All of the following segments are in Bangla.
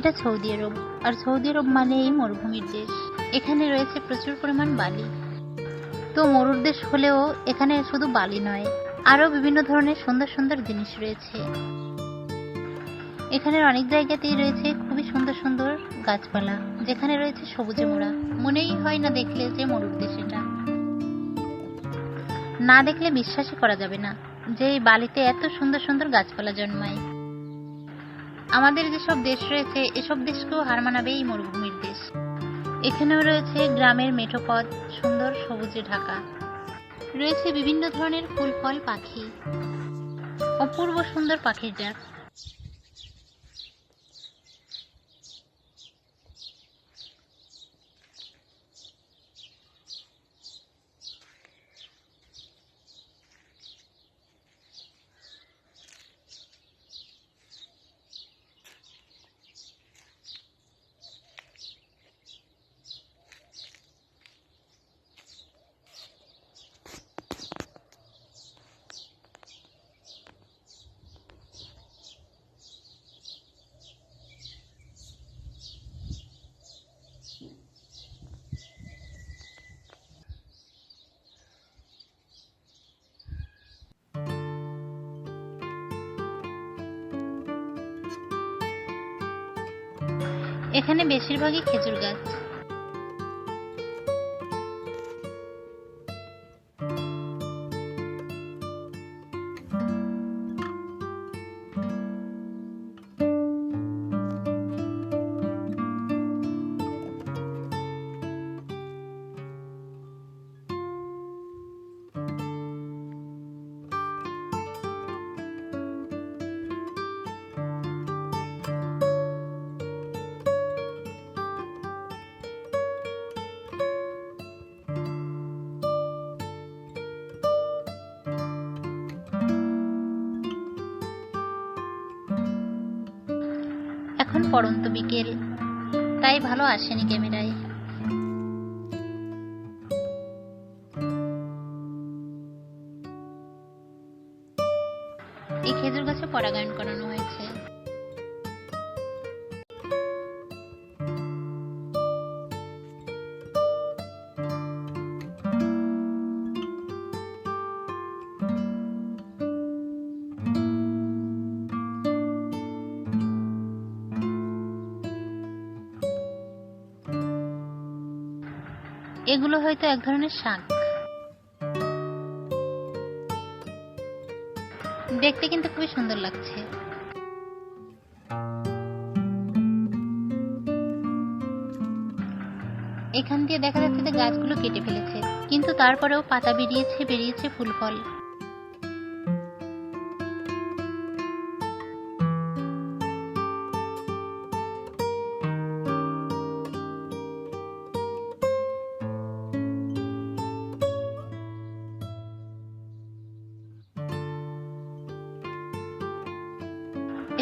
এটা সৌদি আরব। আর সৌদি আরব মানে এই মরুভূমির দেশ। এখানে রয়েছে প্রচুর পরিমাণ বালি। তো মরুর দেশ হলেও এখানে শুধু বালি নয়, আরও বিভিন্ন ধরনের সুন্দর সুন্দর জিনিস রয়েছে। এখানের অনেক জায়গাতেই রয়েছে খুবই সুন্দর সুন্দর গাছপালা, যেখানে রয়েছে সবুজে মোড়া। মনেই হয় না দেখলে যে মরুর দেশ এটা। না দেখলে বিশ্বাসই করা যাবে না যে এই বালিতে এত সুন্দর সুন্দর গাছপালা জন্মায়। আমাদের যেসব দেশ রয়েছে, এসব দেশকেও হার মানাবে এই মরুভূমির দেশ। এখানেও রয়েছে গ্রামের মেঠোপথ, সুন্দর সবুজে ঢাকা। রয়েছে বিভিন্ন ধরনের ফুল, ফল, পাখি। অপূর্ব সুন্দর পাখির ডাক। এখানে বেশিরভাগই খেজুর গাছ। এখন পড়ন্ত বিকেল। তাই ভালো আসেনি ক্যামেরায়। এই খেজুর গাছে পরাগায়ন করানো এগুলো হয়তো এক ধরনের শাক। দেখতে কিন্তু খুবই সুন্দর লাগছে। এখান দিয়ে দেখা যাচ্ছে যে গাছগুলো কেটে ফেলেছে, কিন্তু তারপরেও পাতা বেরিয়েছে বেরিয়েছে ফুল ফল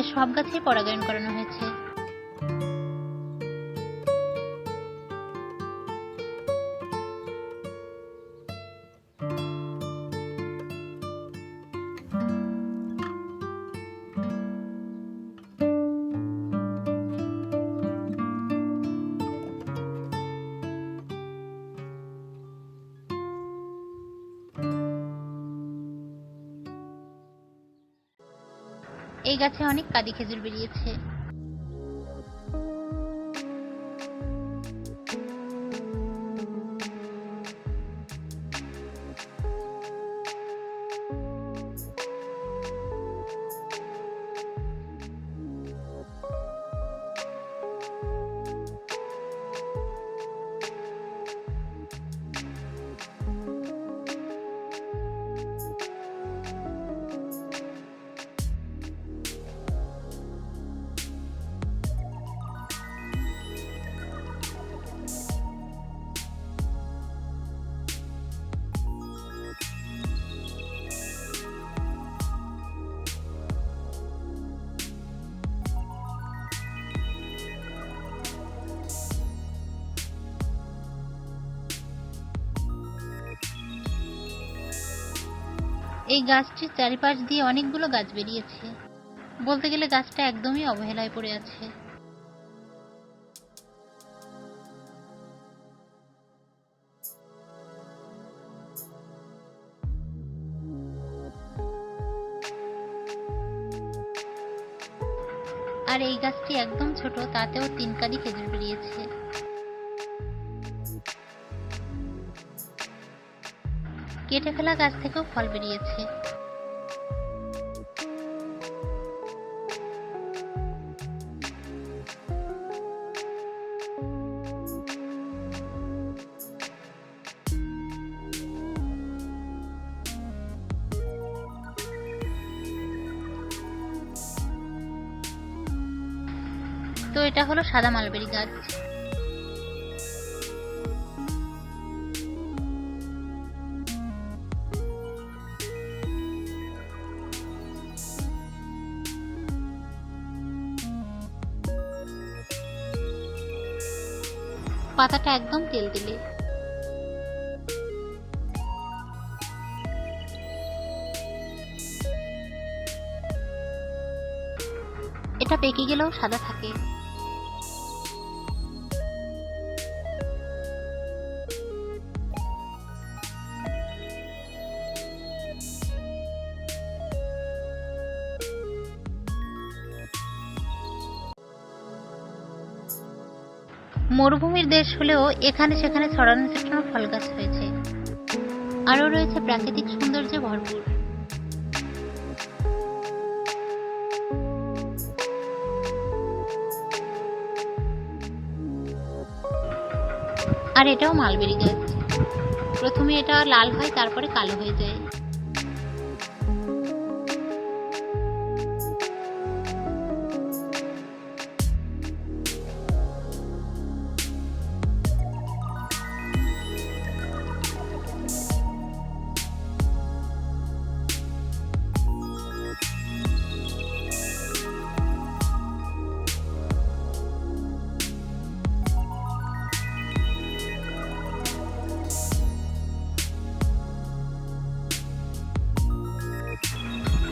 সব গাছেই পরাগায়ন করানো হয়েছে। এই গাছে অনেক কাদি খেজুর বেরিয়েছে। এই গাছটির চারিপাশ দিয়ে অনেকগুলো গাছ বেরিয়েছে। বলতে গেলে গাছটা একদমই অবহেলায় পড়ে আছে। আর এই গাছটি একদম ছোট, তাতেও তিন কাদি খেজুর বেরিয়েছে। কেটে ফেলা গাছ থেকেও ফল বেরিয়েছে। তো এটা হলো সাদা মালবেরি গাছ। পাতাটা একদম তেল দিলে। এটা পেকে গেলেও সাদা থাকে। মরুভূমির দেশ হলেও এখানে সেখানে ছড়ানো ছিটানো ফল গাছ রয়েছে। আরও রয়েছে প্রাকৃতিক সৌন্দর্যে ভরপুর। আর এটাও মালবেরি গাছ। প্রথমে এটা লাল হয়, তারপরে কালো হয়ে যায়।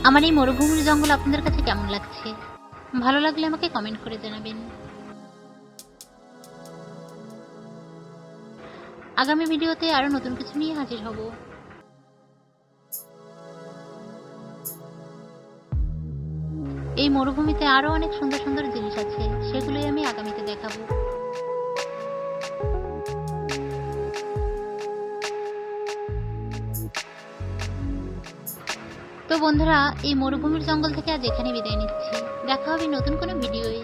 আমার এই মরুভূমির জঙ্গল আপনাদের কাছে কেমন লাগছে? ভালো লাগলে আমাকে কমেন্ট করে জানাবেন। আগামী ভিডিওতে আরও নতুন কিছু নিয়ে হাজির হব। এই মরুভূমিতে আরও অনেক সুন্দর সুন্দর জিনিস আছে। তো বন্ধুরা, এই মরুভূমির জঙ্গল থেকে আজ এখানে বিদায় নিচ্ছি। দেখা হবে নতুন কোনো ভিডিওয়ে।